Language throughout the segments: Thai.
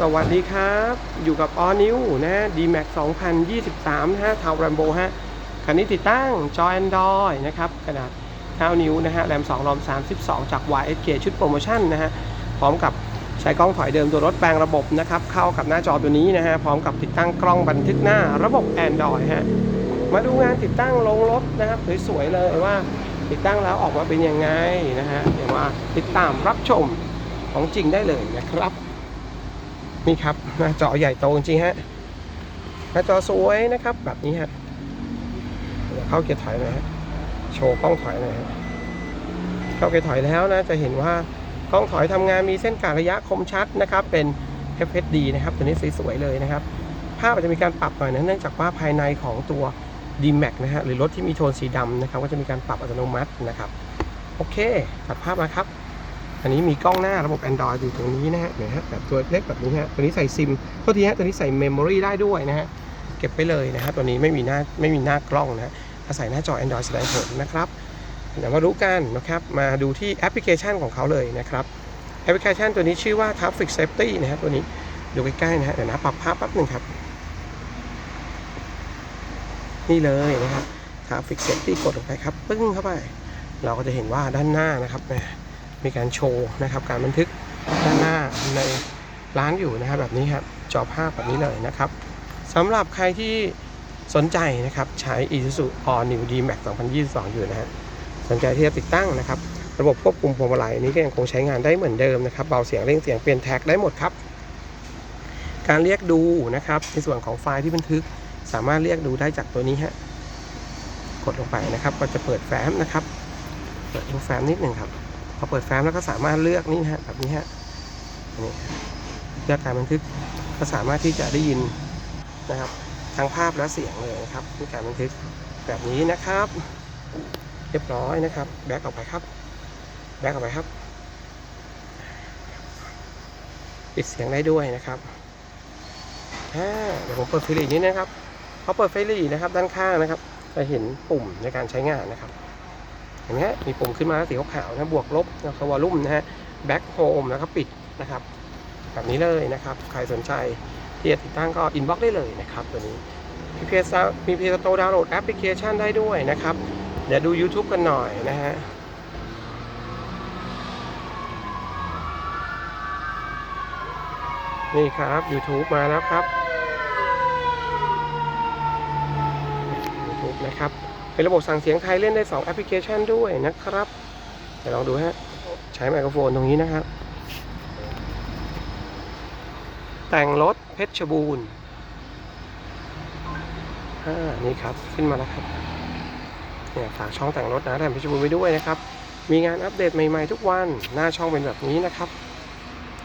สวัสดีครับ อยู่กับออนิวนะ D-Max 2023 นะฮะทาวแรมโบฮะคันนี้ติดตั้งจอ Android นะครับ ขนาด 9 นิ้วนะฮะแรม 2 รอม 32 จาก YSK ชุดโปรโมชั่นนะฮะ พร้อมกับใช้กล้องถอยเดิมตัวรถแปลงระบบนะครับ เข้ากับหน้าจอตัวนี้นะฮะ พร้อมกับติดตั้งกล้องบันทึกหน้าระบบ Android ฮะ มาดูงานติดตั้งลงรถนะครับสวยๆเลยว่าติดตั้งแล้วออกมาเป็นยังไงนะฮะ เดี๋ยวมาติดตามรับชมของจริงได้เลยนะครับ นี่ครับหน้าจอใหญ่โตจริงฮะหน้าจอสวยนะครับ แบบนี้ฮะเดี๋ยวเข้าเกียร์ถอยหน่อยฮะโชว์กล้องถอยหน่อยฮะเข้าเกียร์ถอยแล้วนะจะเห็นว่ากล้องถอยทำงานมีเส้นการะยะคมชัดนะครับ เป็น FHD นะครับ ตัวนี้สวยๆเลยนะครับ ภาพอาจจะมีการปรับหน่อยนะเนื่องจากว่าภายในของตัว D-Max นะฮะหรือรถที่มีโทนสีดำนะครับ ก็จะมีการปรับอัตโนมัตินะครับ โอเคตัดภาพมาครับ อันนี้มีกล้องหน้าระบบ Android อยู่ตรงนี้นะฮะเห็นไหมฮะแบบตัวเล็กแบบนี้ฮะตัวนี้ใส่ซิมโทษทีฮะตัวนี้ใส่เมมโมรีได้ด้วยนะฮะเก็บไปเลยนะฮะตัวนี้ไม่มีหน้าไม่มีหน้ากล้องนะฮะอาศัยหน้าจอ Android แสดงผลนะครับเดี๋ยวมารู้กันนะครับมาดูที่แอปพลิเคชันของเขาเลยนะครับแอปพลิเคชันตัวนี้ชื่อว่า Traffic Safety นะฮะตัวนี้ดูใกล้ๆนะฮะเดี๋ยวนะปรับภาพแป๊บหนึ่งครับ นี่เลยนะครับ Traffic Safety กดลงไปครับปึ้งเข้าไป เราก็จะเห็นว่าด้านหน้านะครับแห มีการโชว์นะครับ การบันทึกด้านหน้าในร้านอยู่นะครับแบบนี้ครับจอภาพแบบนี้เลยนะครับสำหรับใครที่สนใจนะครับใช้ Isuzu All New D-Max 2022 อยู่นะฮะสนใจที่จะติดตั้งนะครับ ระบบควบคุมพวงมาลัยนี้ก็ยังคงใช้งานได้เหมือนเดิมนะครับเบาเสียงเร่งเสียงเปลี่ยนแท็กได้หมดครับ การเรียกดูนะครับในส่วนของไฟล์ที่บันทึกสามารถเรียกดูได้จากตัวนี้ฮะกดลงไปนะครับ ก็จะเปิดแฟ้มนะครับ เปิดดูแฟ้มนิดหนึ่งครับ อเปิดแฟ้มแล้วก็สามารถเลือกนี่นะฮะแบบนี้ฮะนี่เลือกการบันทึกก็สามารถที่จะได้ยินนะครับทั้งภาพและเสียงเลยนะครับในการบันทึกแบบนี้นะครับ เรียบร้อยนะครับ แบ็กออกไปครับ แบ็กออกไปครับปิดเสียงได้ด้วยนะครับเดี๋ยวผมเปิดไฟลีนี้นะครับพอเปิดไฟลีนะครับ ด้านข้างนะครับ จะเห็นปุ่มในการใช้งานนะครับ เห็นไหมฮะมีปุ่มขึ้นมาสีขาวๆนะบวกลบนะครับวอลลุ่มนะฮะแบ็คโฮมแล้วก็ปิดนะครับ แบบนี้เลยนะครับ ใครสนใจที่จะติดตั้งก็อินบ็อกได้เลยนะครับตัวนี้มีเพจมีเพจโตดาวน์โหลดแอปพลิเคชันได้ด้วยนะครับ เดี๋ยวดู YouTube กันหน่อยนะฮะนี่ครับ YouTube มาแล้วครับ YouTube นะครับ เป็นระบบสั่งเสียงไทยเล่นได้ 2 แอปพลิเคชันด้วยนะครับเดี๋ยวลองดูฮะ ใช้ไมโครโฟนตรงนี้นะครับ แต่งรถเพชรบูรณ์นี่ครับ ขึ้นมาแล้วครับเนี่ยฝากช่องแต่งรถนะแต่งเพชรบูรณ์ไว้ด้วยนะครับ มีงานอัปเดตใหม่ๆทุกวัน หน้าช่องเป็นแบบนี้นะครับ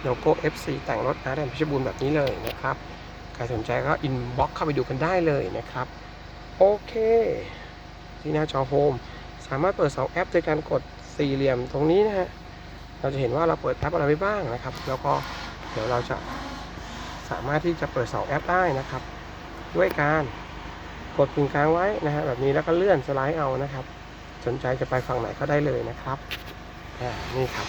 โลโก้ FC แต่งรถอาร์แดนเพชรบูรณ์แบบนี้เลยนะครับ ใครสนใจก็อินบ็อกเข้าไปดูกันได้เลยนะครับ โอเค ที่หน้าจอโฮมสามารถเปิด2แอปโดยการกดสี่เหลี่ยมตรงนี้นะฮะเราจะเห็นว่าเราเปิดแอปอะไรไปบ้างนะครับ แล้วก็เดี๋ยวเราจะสามารถที่จะเปิด2แอปได้นะครับ ด้วยการกดกึ่งกลางไว้นะฮะแบบนี้แล้วก็เลื่อนสไลด์เอานะครับ สนใจจะไปฝั่งไหนก็ได้เลยนะครับนี่ครับ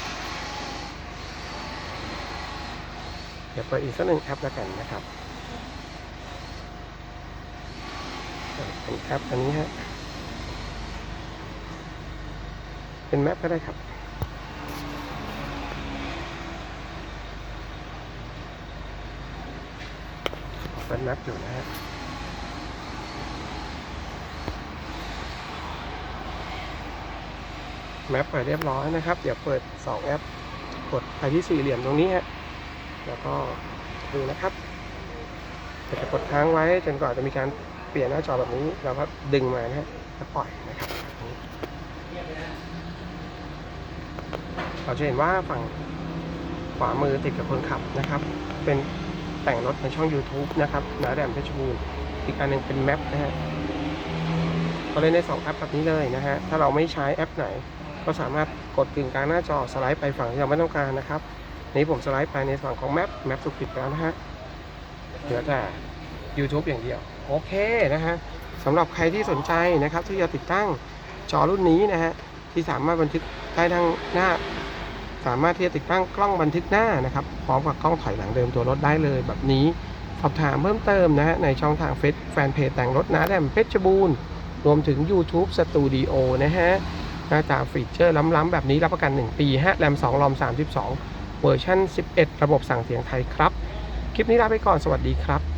เดี๋ยวเปิดอีกสักหนึ่งแอปแล้วกันนะครับเป็นแอปอันนี้ฮะ เป็นแมปก็ได้ครับ เป็นแมปอยู่นะฮะแมปเปิดเรียบร้อยนะครับ เดี๋ยวเปิด 2 แอป กดไปที่สี่เหลี่ยมตรงนี้ฮะ แล้วก็ดูนะครับจะกดค้างไว้จนกว่าจะมีการเปลี่ยนหน้าจอแบบนี้ เราก็ดึงมานะฮะแล้วปล่อยนะครับแบบนี้ เราจะเห็นว่าฝั่งขวามือติดกับคนขับนะครับ เป็นแต่งรถในช่อง YouTube นะครับนาแดมเพชรบูรณ์อีกอันหนึงเป็นแมปนะฮะก็เล่นได้สองแอปแบบนี้เลยนะฮะ ถ้าเราไม่ใช้แอปไหน ก็สามารถกดกึ่งกลางหน้าจอสไลด์ไปฝั่งที่เราไม่ต้องการนะครับ นี้ผมสไลด์ไปในฝั่งของแมปแมปถูกปิดแล้วนะฮะเหลือแต่ YouTube อย่างเดียว โอเคนะฮะสำหรับใครที่สนใจนะครับ ที่จะติดตั้งจอรุ่นนี้นะฮะที่สามารถบันทึกได้ทั้งหน้า สามารถที่จะติดตั้งกล้องบันทึกหน้านะครับพร้อมกับกล้องถอยหลังเดิมตัวรถได้เลยแบบนี้สอบถามเพิ่มเติมนะฮะในช่องทางเฟซแฟนเพจแต่งรถนาแดมเพชรบูรณ์รวมถึง YouTube Studio นะฮะหน้าตาฟีเจอร์ล้ำๆแบบนี้รับประกัน 1 ปีฮะแรม2รอม32 เวอร์ชัน11 ระบบสั่งเสียงไทยครับ คลิปนี้ลาไปก่อนสวัสดีครับ